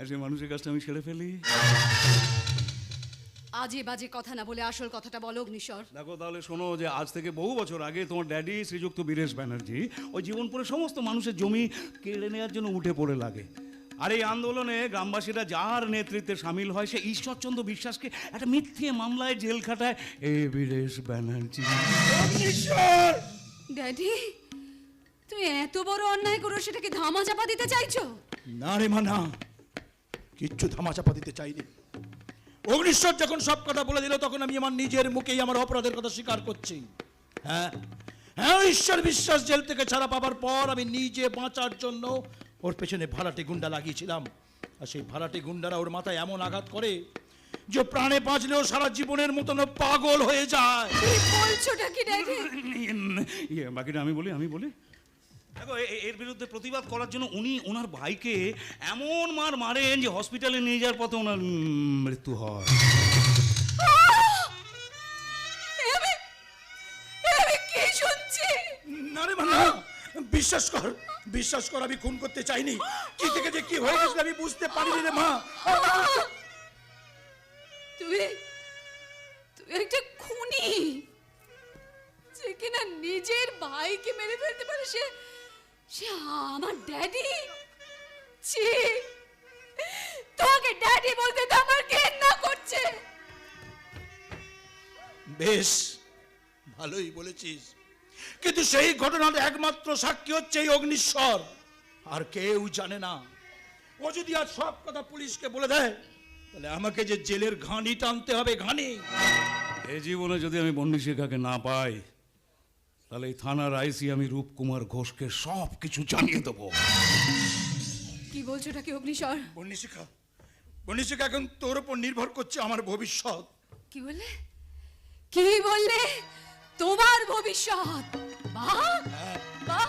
আর সেই মানুষের কাজটা আমি সেরে ফেলি। আজে বাজে কথা না বলে আসল কথাটা বলো অগ্নিশ্বর। দেখো তাহলে শোনো যে আজ থেকে বহু বছর আগে তোমার ড্যাডি শ্রীযুক্ত বীরেশ ব্যানার্জি ওই জীবনপুরে সমস্ত মানুষের জমি কেড়ে নেওয়ার জন্য উঠে পড়ে লাগে। আর এই আন্দোলনে গ্রামবাসীরা যার নেতৃত্বে সামিল হয় সে ঈশ্বরচন্দ্র বিশ্বাসকে একটা মিথ্যে মামলায় জেল খাটায়। এ বীরেশ ব্যানার্জি। ড্যাডি তুমি এত বড় অন্যায় করো সেটাকে ধামা চাপা দিতে চাইছো? না রে মা না কিচ্ছু ধামাচাপা দিতে চাইনি। অগ্নিশ্বর যখন সব কথা বলে দিল তখন আমি আমার নিজের মুখেই আমার অপরাধের কথা স্বীকার করছি। হ্যাঁ? হ্যাঁ ঈশ্বর বিশ্বাস জেল থেকে ছাড়া পাবার পর আমি নিজে বাঁচার জন্য ওর পেছনে ভাড়াটে গুন্ডা লাগিয়েছিলাম। আর সেই ভাড়াটে গুন্ডারা ওর মাথায় এমন আঘাত করে যে প্রাণে বাঁচলেও সারা জীবনের মতন ও পাগল হয়ে যায়। কি বলছোটা কি ইয়ে বাকিটা আমি বলি আমি বলি? দেখো এর বিরুদ্ধে প্রতিবাদ করার জন্য উনি ওনার ভাইকে এমন মার মারেন যে হসপিটালে নিয়ে যাওয়ার পথে ওনার মৃত্যু হয়। না রে বিশ্বাস কর বিশ্বাস কর আমি খুন করতে চাইনি। কি থেকে যে কি হয়ে গেছিল আমি বুঝতে পারিনি রে মা। তুমি তুমি একটা খুনি। যে কিনা নিজের ভাইকে মেরে ফেলতে পারে সে সে আমার ড্যাডি ছি। তোমাকে ড্যাডি বলতে তো আমার ঘেন্না করছে। বেশ ভালোই বলেছিস। কিন্তু সেই ঘটনার একমাত্র সাক্ষী হচ্ছে এই অগ্নিশ্বর। আর কেউ জানে না। ও যদি আর সব কথা পুলিশকে বলে দেয় তাহলে আমাকে যে জেলের ঘানি টানতে হবে ঘানি। এই জীবনে যদি আমি বন্দিশেখাকে না পাই তাহলে এই থানার আইসি আমি রূপকুমার ঘোষকে সব কিছু জানিয়ে দেবো। কি বলছোটা কি অগ্নিশ্বর বন্যশিখা বন্যশিখা এখন তোর উপর নির্ভর করছে আমার ভবিষ্যৎ। কি বললে? কি বললে? তোমার ভবিষ্যৎ। বাহ বাহ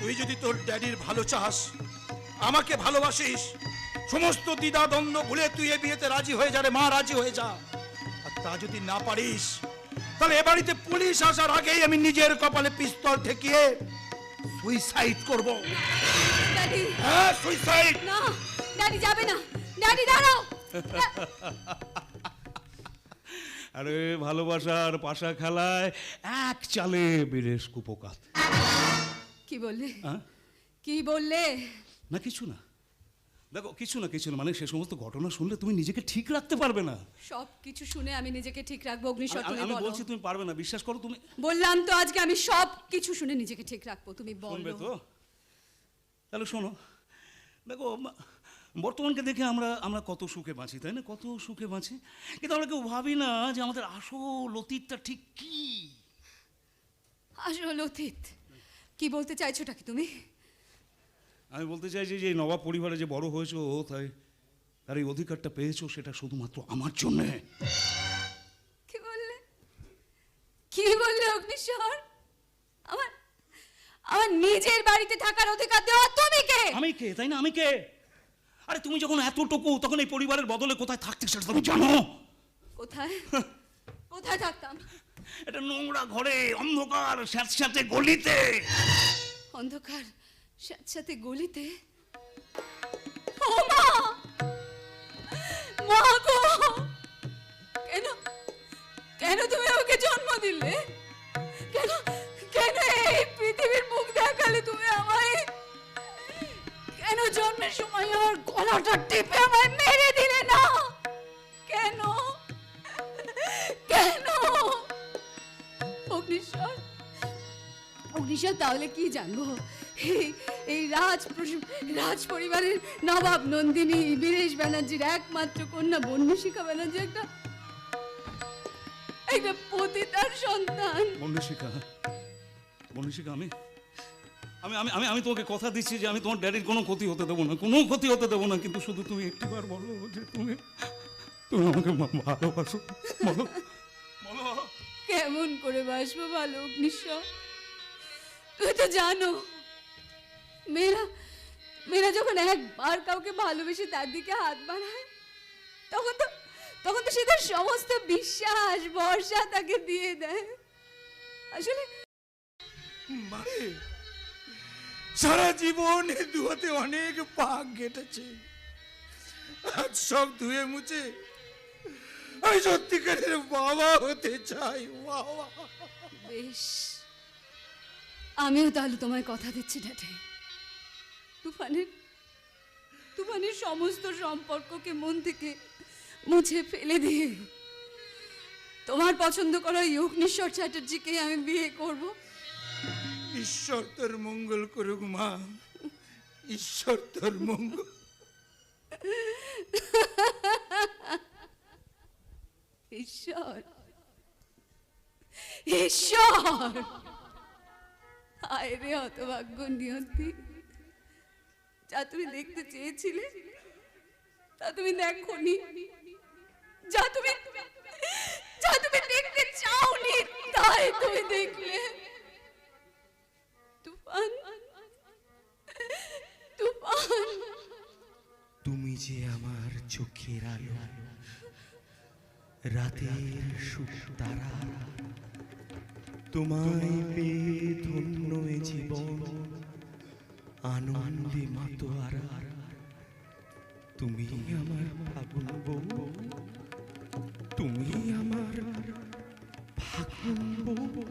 তুই যদি তোর ড্যাডির ভালো চাস আমাকে ভালোবাসিস সমস্ত দ্বিধা দ্বন্দ্ব ভুলে তুই এ বিয়েতে রাজি হয়ে যা রে মা রাজি হয়ে যা। আর তা যদি না পারিস তাহলে এ বাড়িতে পুলিশ আসার আগেই আমি নিজের কপালে পিস্তল ঠেকিয়ে সুইসাইড করব। ড্যাডি হ্যাঁ সুইসাইড না ড্যাডি যাবে না। ড্যাডি দাঁড়াও! আরে ভালোবাসার পাশা খেলায় এক চালে বীরেশ কুপকাত। কি বললে? হ্যাঁ? কি বললে? না কিছু না। দেখো কিছু না কিছু না মানে সে সমস্ত ঘটনা শুনলে তুমি নিজেকে ঠিক রাখতে পারবে না। সব কিছু শুনে আমি নিজেকে ঠিক রাখব অগ্নিশ্বর আমি- তুমি আমি বলো। বলছি তুমি পারবে না বিশ্বাস করো তুমি বললাম তো আজকে আমি সব কিছু শুনে নিজেকে ঠিক রাখব তুমি শুনবে বলো তো? তাহলে শোনো দেখো মা- বর্তমানকে দেখে আমরা আমরা কত সুখে বাঁচি তাই না? কত সুখে বাঁচি। কিন্তু আমরা কেউ ভাবি না যে আমাদের আসল অতীতটা ঠিক কি? আসল অতীত। কি বলতে চাইছোটা কি তুমি? আমি বলতে চাইছি যে এই নবাব পরিবারে যে বড় হয়েছো তাই তার এই অধিকারটা পেয়েছ সেটা শুধুমাত্র আমার জন্যে। কি বললে? কি বললে অগ্নিশ্বর? আমার আমার নিজের বাড়িতে থাকার অধিকার দেওয়া তুমি কে? আমি কে? তাই না? আমি কে? আরে তুমি যখন এতটুকু তখন এই পরিবারের বদলে কোথায় থাকতে সেটা তুমি জানো। কোথায়? কোথায় থাকতাম? এটা নোংরা ঘরে অন্ধকার স্যাঁতস্যাঁতে গলিতে। অন্ধকার? সাথে গলিতে। কেন? কেন তুমি আমাকে জন্ম দিলে? কেন? কেন এই পৃথিবীর মুখ দেখালে তুমি আমায়? কেন জন্মের সময় আমার গলাটা টিপে আমায় মেরে দিলে না? কেন? কেন? অগ্নিশ্বর অগ্নিশ্বর তাহলে কি জানব? রাজ রাজ পরিবারের নবাব নন্দিনী বীরেশ ব্যানার্জির একমাত্র কন্যা বন্যশিখা ব্যানার্জি একটা একটা পতিতার সন্তান। বন্যশিখা বন্যশিখা আমি আমি আমি আমি আমি তোমাকে কথা দিচ্ছি যে আমি তোমার ড্যাডির কোনো ক্ষতি হতে দেবো না কোনো ক্ষতি হতে দেবো না কিন্তু শুধু তুমি একটিবার বলো যে তুমি তুমি আমাকে ভালোবাসো। বলো। বলো। কেমন করে বাসবো ভালো অগ্নিশ্বর তুই তো জানো মেয়েরা মেয়েরা যখন একবার কাউকে ভালোবেসে তার দিকে হাত বাড়ায় তখন তো তখন তো সে তার সমস্ত বিশ্বাস ভরসা তাকে দিয়ে দেয় আসলে মানে সারা জীবন দুহাতে অনেক পাক কেটেছে আজ সব ধুয়ে মুছে আমি সত্যিকারের বাবা হতে চাই বাবা বেশ আমিও তাহলে তোমায় কথা দিচ্ছি ড্যাডি তুফানের তুফানের সমস্ত সম্পর্ককে মন থেকে মুছে ফেলে দিয়ে তোমার পছন্দ করা যোগনেশ্বর চ্যাটার্জিকে আমি বিয়ে করব। ঈশ্বর তোর মঙ্গল করুক মা। ঈশ্বর তোর মঙ্গল। ঈশ্বর ঈশ্বর। আয় রে হতভাগ্য নিয়তি। যা তুমি দেখতে চেয়েছিলে, তা তুমি দেখোনি। যা তুমি যা তুমি দেখতে চাওনি, তাই তুমি দেখলে। তুফান তুফান। তুমি যে আমার চোখের আলো, রাতের সুখ তারা, তোমায় পেয়ে ধন্য জীবন। আনন্দে মাতোয়ারা তুমি আমার ফাগুন বউ তুমি আমার ফাগুন বউ।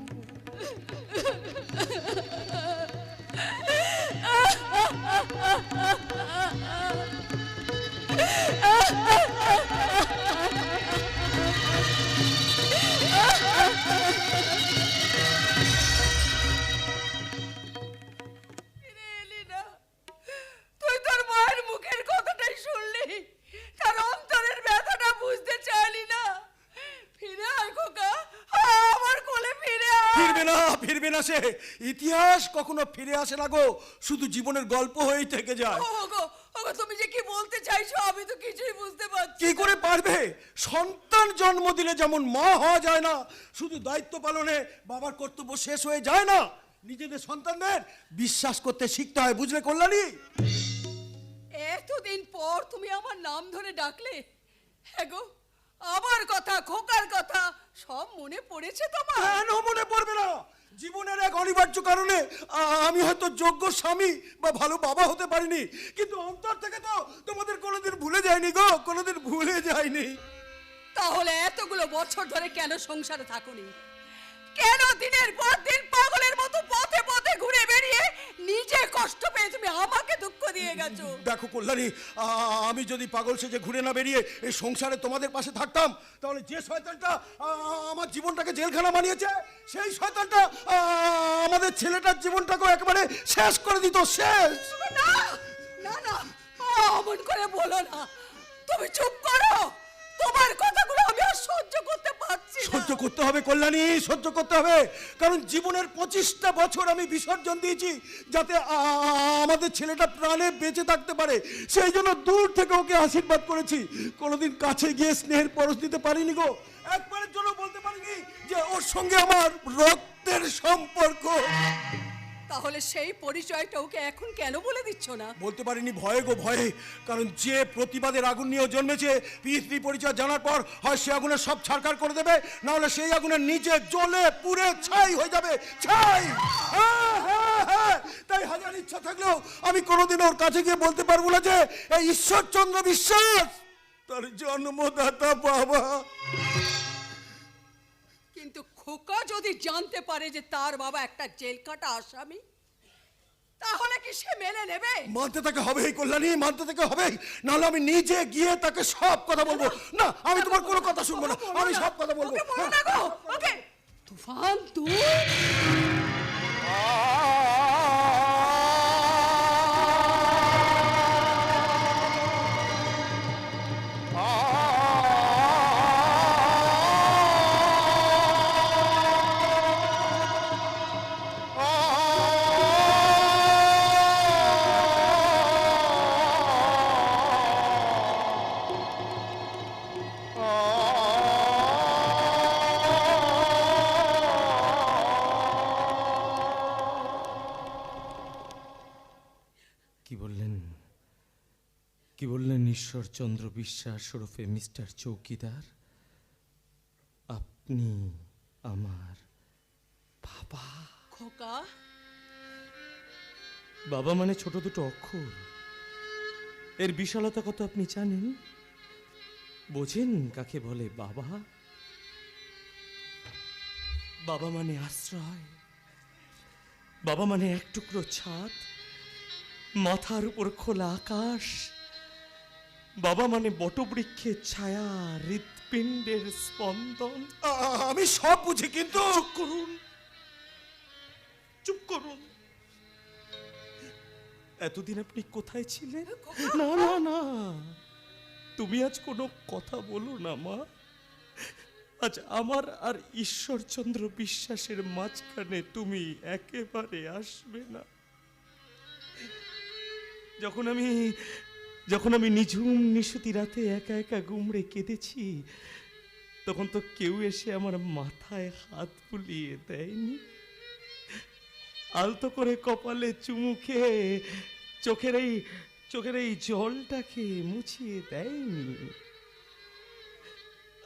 ফিরবে না সে ইতিহাস কখনো ফিরে আসে না গো শুধু জীবনের গল্প হয়েই থেকে যায়। ওগো ওগো তুমি যে কি বলতে চাইছো আমি তো কিছুই বুঝতে পারছি কি করে পারবে? সন্তান জন্ম দিলে যেমন মা হওয়া যায় না শুধু দায়িত্ব পালনে বাবার কর্তব্য শেষ হয়ে যায় না নিজেদের সন্তানদের বিশ্বাস করতে শিখতে হয় বুঝলে কল্যাণী? এতদিন পর তুমি আমার নাম ধরে ডাকলে। হ্যাঁ গো আমার কথা খোকার কথা সব মনে পড়েছে তোমার? কেন মনে পড়বে না? জীবনের এক অনিবার্য কারণে আমি হয়তো যোগ্য স্বামী বা ভালো বাবা হতে পারিনি, কিন্তু অন্তর থেকে তো তোমাদের কোনোদিন ভুলে যায়নি গো, কোনোদিন ভুলে যায়নি। তাহলে এতগুলো বছর ধরে কেন সংসারে থাকুনি? কেন দিনের পর দিন পাগলের মতো পথে পথে ঘুরে বেরিয়ে নিজে কষ্ট পেয়ে তুমি আমাকে দুঃখ দিয়ে গেছো। দেখো কল্যাণী আমি যদি পাগল সেজে ঘুরে না বেরিয়ে এই সংসারে তোমাদের পাশে থাকতাম তাহলে যে শয়তানটা আমার জীবনটাকে জেলখানা বানিয়েছে সেই শয়তানটা আমাদের ছেলেটার জীবনটাকে একেবারে শেষ করে দিত শেষ। না না না অমন করে বলো না। তুমি চুপ করতে হবে, কল্যাণী, সহ্য করতে হবে। কারণ জীবনের পঁচিশটা বছর আমি বিসর্জন দিয়েছি যাতে আমাদের ছেলেটা প্রাণে বেঁচে থাকতে পারে। সেই জন্য দূর থেকে ওকে আশীর্বাদ করেছি। কোনোদিন কাছে গিয়ে স্নেহের পরশ দিতে পারিনি গো। একবারের জন্য বলতে পারিনি যে ওর সঙ্গে আমার রক্তের সম্পর্ক। তাহলে সেই পরিচয়টা ওকে এখন কেন বলে দিচ্ছ না বলতে পারিনি ভয়ে গো ভয়ে কারণ যে প্রতিবাদের আগুন নিয়ে ও জন্মেছে পিতৃ পরিচয় জানার পর হয় সে আগুনের সব ছাড়কার করে দেবে না হলে সেই আগুনে নিচে জ্বলে পুড়ে ছাই হয়ে যাবে ছাই হ্যাঁ, হ্যাঁ, হ্যাঁ। তাই হাজার ইচ্ছা থাকলেও আমি কোনোদিন ওর কাছে গিয়ে বলতে পারব না যে এই ঈশ্বরচন্দ্র বিশ্বাস তার জন্মদাতা বাবা কিন্তু খোকা যদি জানতে পারে যে তার বাবা একটা জেল কাটা আসামি তাহলে কি সে মেনে নেবে? মানতে তাকে হবেই কল্যাণী মানতে তাকে হবেই নাহলে আমি নিজে গিয়ে তাকে সব কথা বলব। না আমি তোমার কোনো কথা শুনব না। আমি সব কথা বলব। ওকে তুফান তুই? ঈশ্বরচন্দ্র বিশ্বাস ওরফে মিস্টার চৌকিদার আপনি আমার বাবা। খোকা। বাবা মানে ছোট দুটো অক্ষর। এর বিশালতা কত আপনি জানেন? বোঝেন কাকে বলে বাবা। বাবা মানে আশ্রয়। বাবা মানে এক টুকরো ছাদ। মাথার উপর খোলা আকাশ। বাবা মানে বটবৃক্ষের ছায়া হৃৎপিণ্ডের স্পন্দন। আমি সব বুঝি কিন্তু চুপ করুন। চুপ করুন। এতদিন আপনি কোথায় ছিলেন? না না না। তুমি আজ কোনো কথা বলো না মা। আজ আমার আর ঈশ্বরচন্দ্র বিশ্বাসের মাঝখানে তুমি একেবারে আসবে না। যখন আমি যখন আমি নিঝুম নিশুতি রাতে একা একা গুমড়ে কেঁদেছি, তখন তো কেউ এসে আমার মাথায় হাত বুলিয়ে দেয়নি। আলতো করে কপালে চুমু খেয়ে চোখের এই চোখের এই জলটাকে মুছিয়ে দেয়নি।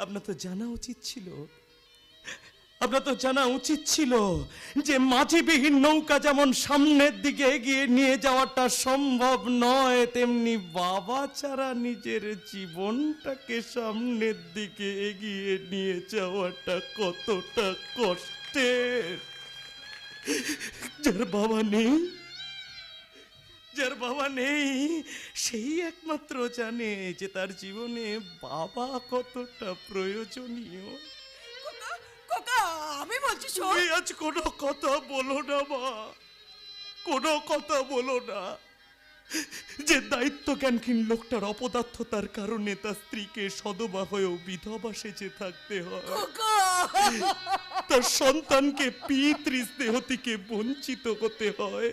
আপনার তো জানা উচিত ছিল আপনার তো জানা উচিত ছিল যে মাঝিবিহীন নৌকা যেমন সামনের দিকে এগিয়ে নিয়ে যাওয়াটা সম্ভব নয়, তেমনি বাবা ছাড়া নিজের জীবনটাকে সামনের দিকে এগিয়ে নিয়ে যাওয়াটা কতটা কষ্টের। যার বাবা নেই, যার বাবা নেই, সেই একমাত্র জানে যে তার জীবনে বাবা কতটা প্রয়োজনীয়। খোকা আমি বলছি শোন। তুমি আজ কোনো কথা বলো না মা। কোনো কথা বলো না। যে দায়িত্ব জ্ঞানহীন লোকটার অপদার্থতার কারণে তার স্ত্রীকে সদবা হয়েও বিধবা সেজে থাকতে হয়। তার সন্তানকে পিতৃ স্নেহ থেকে বঞ্চিত হতে হয়।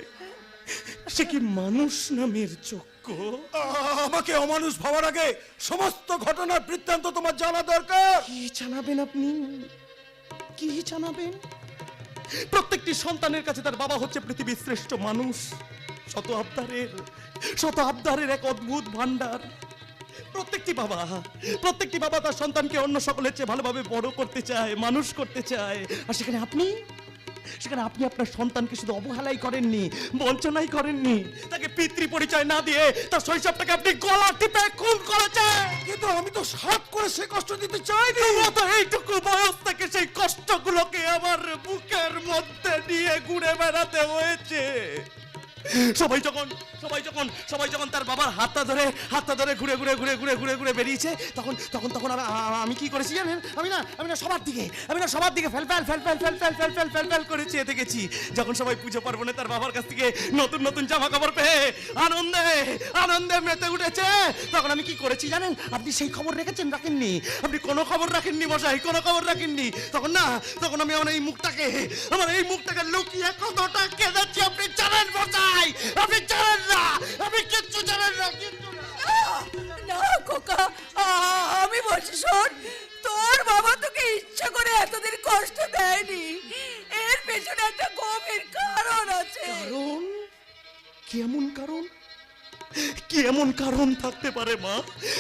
সে কি মানুষ নামের যোগ্য? আমাকে অমানুষ ভাবার আগে সমস্ত ঘটনার বৃত্তান্ত তোমার জানা দরকার। কি জানাবেন আপনি? কি জানাবেন? প্রত্যেকটি সন্তানের কাছে তার বাবা হচ্ছে পৃথিবীর শ্রেষ্ঠ মানুষ। শত আবদারের শত আবদারের এক অদ্ভুত ভান্ডার প্রত্যেকটি বাবা প্রত্যেকটি বাবা তার সন্তানকে অন্য সকলের চেয়ে ভালোভাবে বড় করতে চায়, মানুষ করতে চায়। আর সেখানে আপনি? সেখানে আপনি আপনার সন্তানকে শুধু অবহেলাই করেননি বঞ্চনাই করেননি তাকে পিতৃ পরিচয় না দিয়ে তার শৈশবটাকে আপনি গলা টিপে খুন করেছেন। কিন্তু আমি তো সাত করে সে কষ্ট দিতে চাইনি। তো এইটুকু বয়স থেকে সেই কষ্টগুলোকে আমার বুকের মধ্যে নিয়ে ঘুরে বেড়াতে হয়েছে। সবাই যখন সবাই যখন সবাই যখন তার বাবার হাতটা ধরে হাতটা ধরে ঘুরে ঘুরে ঘুরে ঘুরে ঘুরে ঘুরে বেরিয়েছে, তখন তখন তখন আমি কি করেছি জানেন? আমি না আমি না সবার দিকে, আমি না সবার দিকে fail fail fail fail fail fail fail fail fail fail করে চেয়ে দেখেছি। যখন সবাই পুজো পার্বণে তার বাবার কাছ থেকে নতুন নতুন জামা কাপড় পেয়ে আনন্দে আনন্দে মেতে উঠেছে, তখন আমি কি করেছি জানেন? আপনি সেই খবর রেখেছেন, রাখেননি? আপনি কোনো খবর রাখেননি মশাই, কোনো খবর রাখেননি। তখন না, তখন আমি আমার এই মুখটাকে, আমার এই মুখটাকে লুকিয়ে কতটা কেঁদেছি আপনি জানেন মশাই আপনি জানেন না আপনি কিচ্ছু জানেন না কিচ্ছু না। খোকা আমি বলছি শোন তোর বাবা তোকে ইচ্ছা করে এতদিন কষ্ট দেয়নি। এর পেছনে একটা গভীর কারণ আছে। কারণ? কি এমন কারণ? কি এমন কারণ থাকতে পারে মা?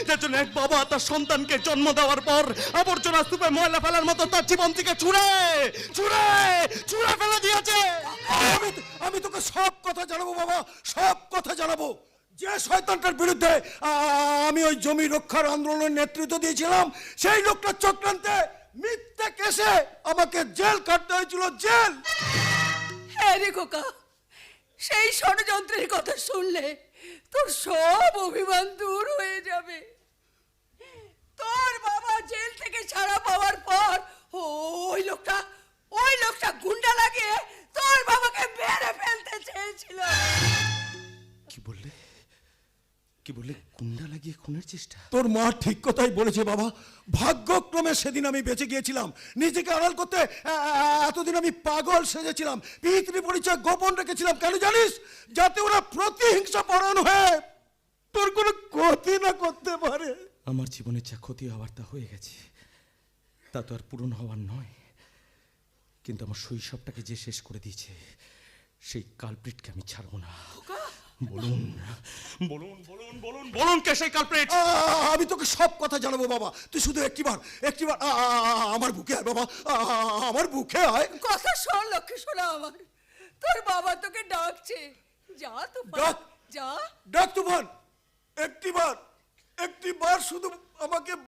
যার জন্য এক বাবা তার সন্তানকে জন্ম দেওয়ার পর আবর্জনা স্তূপে ময়লা ফেলার মতো তার জীবন থেকে ছুঁড়ে ছুঁড়ে। তোকে সব কথা জানাব, বাবা। সব কথা জানাব। যে শয়তানটার বিরুদ্ধে আমি ওই জমি রক্ষার আন্দোলনের নেতৃত্ব দিয়েছিলাম, সেই লোকটার চক্রান্তে মিথ্যে কেসে আমাকে জেল কাটতে হয়েছিল, জেল। হ্যাঁ রে খোকা, সেই ষড়যন্ত্রের কথা শুনলে তোর সব অভিমান দূর হয়ে যাবে। তোর বাবা জেল থেকে ছাড়া পাওয়ার পর ওই লোকটা ওই লোকটা গুন্ডা লাগিয়ে ফেলতে কি বললে? কি বললে? গুন্ডা লাগিয়ে খুনের চেষ্টা? তোর মা ঠিক কথাই বলেছে বাবা। ভাগ্যক্রমে সেদিন আমি বেঁচে গিয়েছিলাম। নিজেকে আড়াল করতে এতদিন আমি পাগল সেজেছিলাম। পিতৃ পরিচয় গোপন রেখেছিলাম কেন জানিস? যাতে ওরা প্রতিহিংসা পরায়ণ হয়ে তোর কোনো ক্ষতি না করতে পারে। আমার জীবনে যা ক্ষতি হওয়ার তা হয়ে গেছে। তা তো আর পূরণ হওয়ার নয়। কিন্তু আমার শৈশবটাকে যে শেষ করে দিয়েছে সেই কালপ্রিটকে আমি ছাড়বো না। বলুন বলুন বলুন বলুন বলুন কে সেই কালপ্রিট আমি তোকে সব কথা জানাব বাবা। তুই শুধু একটিবার একটিবার আমার বুকে আয় বাবা। আমার বুকে আয়। কথা শোন লক্ষ্মী শোনা আমার। তোর বাবা তোকে ডাকছে। যা তো ডাক। যা। ডাক তুফান। একটিবার একটিবার শুধু আমাকে